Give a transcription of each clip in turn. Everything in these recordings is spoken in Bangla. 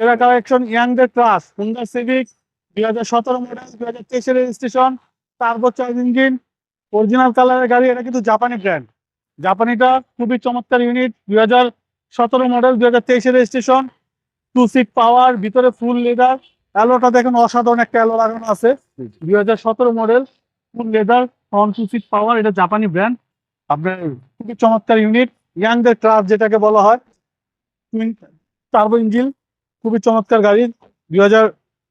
এরা কালেকশন ইয়াংদের ক্লাস হুন্ডা সিভিক দুই হাজার সতেরো মডেল দুই হাজার তেইশের registration turbo charge engine original কালারের গাড়ি এটা কিন্তু জাপানি ব্র্যান্ড জাপানিটা খুবই চমৎকার ইউনিট দুই হাজার সতেরো মডেল দুই হাজার তেইশের রেজিস্ট্রেশন টু সিট পাওয়ার ভিতরে ফুল লেদার অ্যালোটা দেখেন অসাধারণ একটা অ্যালো লাগানো আছে। দুই হাজার সতেরো model full leather front two seat power এটা জাপানি ব্র্যান্ড আপনার খুবই চমৎকার ইউনিট ইয়াংদের ক্লাস যেটাকে বলা হয়। টার্বো ইঞ্জিন খুবই চমৎকার গাড়ি দুই হাজার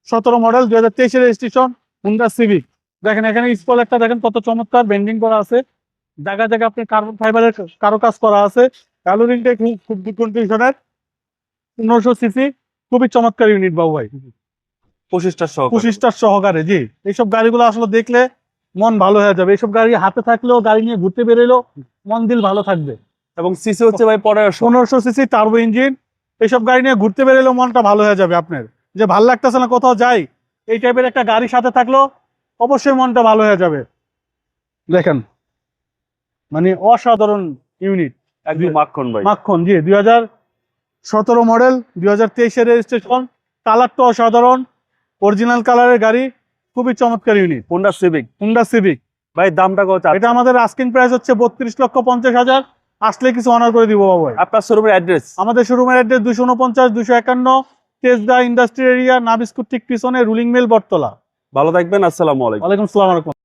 সতেরো মডেল দুই হাজার তেইশের রেজিস্ট্রেশন হুন্ডা সিভিক দেখেন এখানে স্পলেরটা দেখেন কত চমৎকার বেন্ডিং করা আছে। জায়গায় জায়গায় আপনি কার্বন ফাইবারের কারও কাজ করা আছে। অ্যালুরিনটা খুব খুব কন্ডিশনের পনেরোশো সিসি খুবই চমৎকার ইউনিট বাবু ভাই। পঁচিশটা সহ পঁচিশটার সহকারে জি। এইসব গাড়িগুলো আসলে দেখলে মন ভালো হয়ে যাবে। এইসব গাড়ি হাতে থাকলেও গাড়ি নিয়ে ঘুরতে বেরোলেও মন দিল ভালো থাকবে। এবং সিসি হচ্ছে ভাই পনেরোশো। সিসি টার্বো ইঞ্জিন এইসব গাড়ি নিয়ে ঘুরতে বেরোলেও মনটা ভালো হয়ে যাবে আপনার। যে ভালো লাগতেছে না কোথাও যাই এই টাইপের একটা গাড়ি সাথে থাকলেও অবশ্যই মনটা ভালো হয়ে যাবে। দেখেন মানে অসাধারণ ইউনিট একদম মাখন ভাই। মাখন জি দুই হাজার সতেরো মডেল দুই হাজার তেইশের রেজিস্ট্রেশন কালারটা অসাধারণ অরিজিনাল কালারের গাড়ি খুবই চমৎকার unit Honda civic Honda civic ভাই দামটা কত এটা আমাদের আস্কিং প্রাইস হচ্ছে বত্রিশ লক্ষ পঞ্চাশ হাজার। আসলে কিছু অনার করে দিব বাবু আপনার শোরুমের অ্যাড্রেস আমাদের শোরুমের অ্যাড্রেস দুশো উনপঞ্চাশ দুশো একান্ন তেজদা ইন্ডাস্ট্রি এরিয়া নাবিস্কুট ঠিক পিছনে রুলিং মেল বটতলা। ভালো থাকবেন আসসালামু আলাইকুম। ওয়ালাইকুম সালাম আলাইকুম